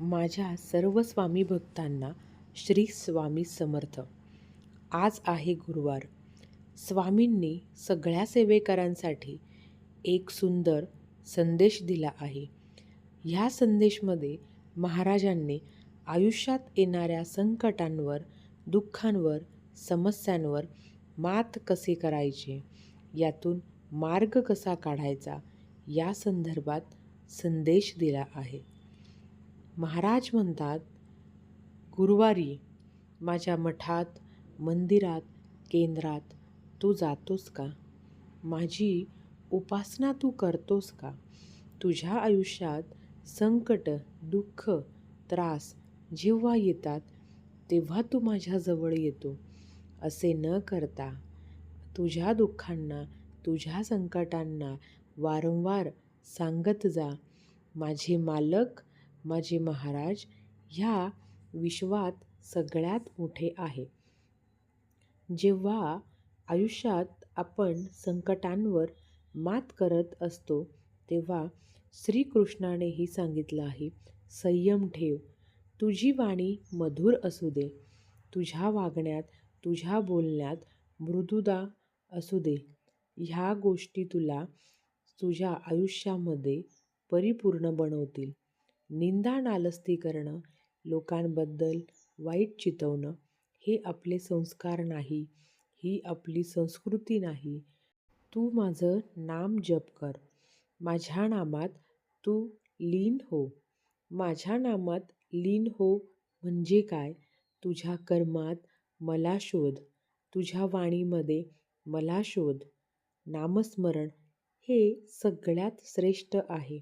माझ्या सर्व स्वामी भक्तांना श्री स्वामी समर्थ. आज आहे गुरुवार. स्वामींनी सगळ्या सेवेकरांसाठी एक सुंदर संदेश दिला आहे. ह्या संदेशमध्ये महाराजांनी आयुष्यात येणाऱ्या संकटांवर दुःखांवर समस्यांवर मात कसे करायचे? यातून मार्ग कसा काढायचा? या संदर्भात संदेश दिला आहे. महाराज म्हणतात गुरुवारी माझ्या मठात मंदिरात केंद्रात तू जातोस का? माझी उपासना तू करतोस का? तुझ्या आयुष्यात संकट दुःख त्रास जेव्हा येतात तेव्हा तू माझ्याजवळ येतो. असे न करता तुझ्या दुःखांना तुझ्या संकटांना वारंवार सांगत जा. माझे मालक माझे महाराज ह्या विश्वात सगळ्यात मोठे आहे. जेव्हा आयुष्यात आपण संकटांवर मात करत असतो तेव्हा श्रीकृष्णानेही सांगितलं आहे संयम ठेव. तुझी वाणी मधुर असू दे. तुझ्या वागण्यात तुझ्या बोलण्यात मृदुदा असू दे. ह्या गोष्टी तुला तुझ्या आयुष्यामध्ये परिपूर्ण बनवतील. निंदा नालस्ती करणं लोकांबद्दल वाईट चितवणं हे आपले संस्कार नाही ही आपली संस्कृती नाही. तू माझं नाम जप कर. माझ्या नामात तू लीन हो. माझ्या नामात लीन हो म्हणजे काय? तुझ्या कर्मात मला शोध. तुझ्या वाणीमध्ये मला शोध. नामस्मरण हे सगळ्यात श्रेष्ठ आहे.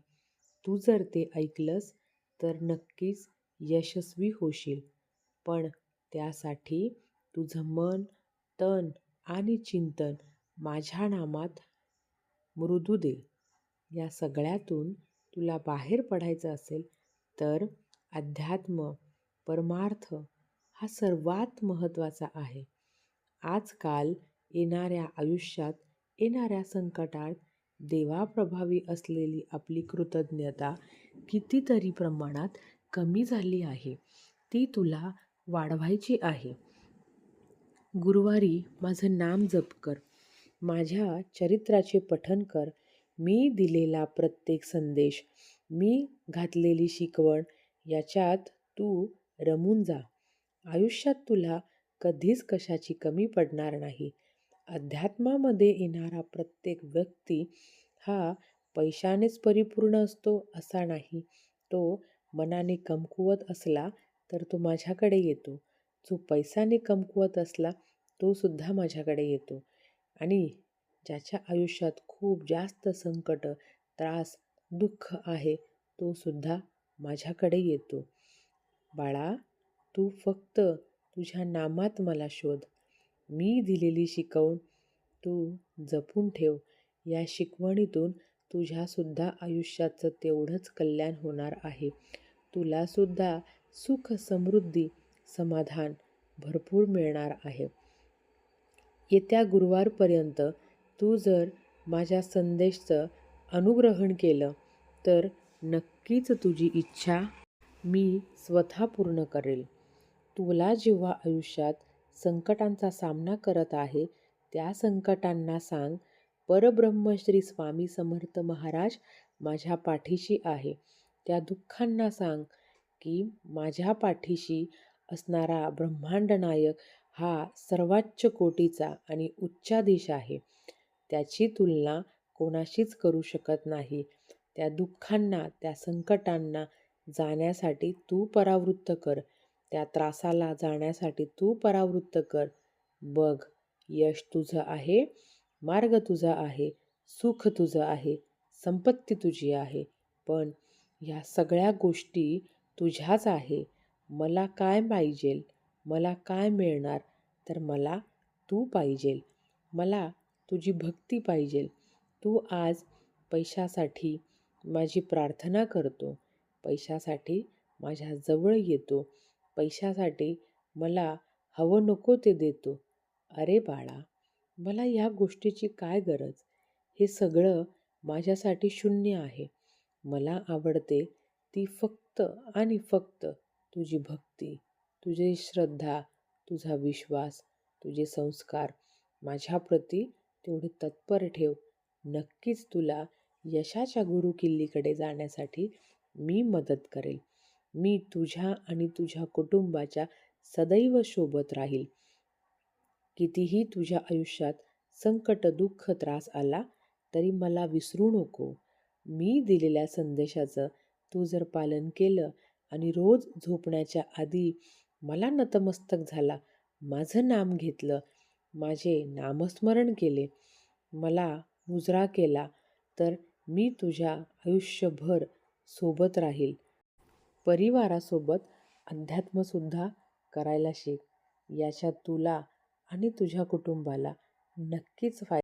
तू जर ते ऐकलंस तर नक्कीच यशस्वी होशील. पण त्यासाठी तुझं मन तन आणि चिंतन माझ्या नामात मृदू दे. या सगळ्यातून तुला बाहेर पडायचं असेल तर अध्यात्म परमार्थ हा सर्वात महत्त्वाचा आहे. आजकाल येणाऱ्या आयुष्यात येणाऱ्या संकटात देवाप्रभावी असलेली आपली कृतज्ञता कितीतरी प्रमाणात कमी झाली आहे. ती तुला वाढवायची आहे. गुरुवारी माझं नाम जप कर. माझ्या चरित्राचे पठन कर. मी दिलेला प्रत्येक संदेश. मी घातलेली शिकवण. याच्यात तू रमून जा. आयुष्यात तुला कधीच कशाची कमी पडणार नाही. अध्यात्मामध्ये येणारा प्रत्येक व्यक्ती हा पैशानेच परिपूर्ण असतो असा नाही. तो मनाने कमकुवत असला तर तो माझ्याकडे येतो. जो पैसाने कमकुवत असला तो सुद्धा माझ्याकडे येतो. आणि ज्याच्या आयुष्यात खूप जास्त संकट त्रास दुःख आहे तो सुद्धा माझ्याकडे येतो. बाळा तू फक्त तुझ्या नामात मला शोध. मी दिलेली शिकवण तू जपून ठेव. या शिकवणीतून तुझ्यासुद्धा आयुष्याचं तेवढंच कल्याण होणार आहे. तुलासुद्धा सुख समृद्धी समाधान भरपूर मिळणार आहे. येत्या गुरुवारपर्यंत तू जर माझ्या संदेशचं अनुग्रहण केलं तर नक्कीच तुझी इच्छा मी स्वतः पूर्ण करेल. तुला जेव्हा आयुष्यात संकटांचा सामना करत आहे त्या संकटांना सांग परब्रह्म श्री स्वामी समर्थ महाराज माझ्या पाठीशी आहे. त्या दुःखांना सांग की माझ्या पाठीशी असणारा ब्रह्मांड नायक हा सर्वाच्च कोटीचा आणि उच्चाधीश आहे. त्याची तुलना कोणाशीच करू शकत नाही. त्या दुःखांना त्या संकटांना जाण्यासाठी तू परावृत्त कर. त्या त्रासाला जाण्यासाठी तू परावृत्त कर. बघ यश तुझं आहे. मार्ग तुझा आहे सुख तुझं आहे संपत्ती तुझी आहे. पण ह्या सगळ्या गोष्टी तुझ्याच आहे. मला काय पाहिजेल मला काय मिळणार? तर मला तू पाहिजेल मला तुझी भक्ती पाहिजेल तू आज पैशासाठी माझी प्रार्थना करतो. पैशासाठी माझ्याजवळ येतो. पैशासाठी मला हवं नको ते देतो. अरे बाळा मला या गोष्टीची काय गरज? हे सगळं माझ्यासाठी शून्य आहे. मला आवडते ती फक्त आणि फक्त तुझी भक्ती तुझी श्रद्धा तुझा विश्वास तुझे संस्कार माझ्याप्रती तेवढे तत्पर ठेव. नक्कीच तुला यशाच्या गुरुकिल्लीकडे जाण्यासाठी मी मदत करेल. मी तुझ्या आणि तुझ्या कुटुंबाच्या सदैव सोबत राहील. कितीही तुझ्या आयुष्यात संकट दुःख त्रास आला तरी मला विसरू नको. मी दिलेल्या संदेशाचं तू जर पालन केलं आणि रोज झोपण्याच्या आधी मला नतमस्तक झाला माझं नाम घेतलं माझे नामस्मरण केले मला मुजरा केला तर मी तुझ्या आयुष्यभर सोबत राहील. परिवारासोबत अध्यात्मसुद्धा करायला शिक. याच्यात तुला आणि तुझ्या कुटुंबाला नक्कीच फायदा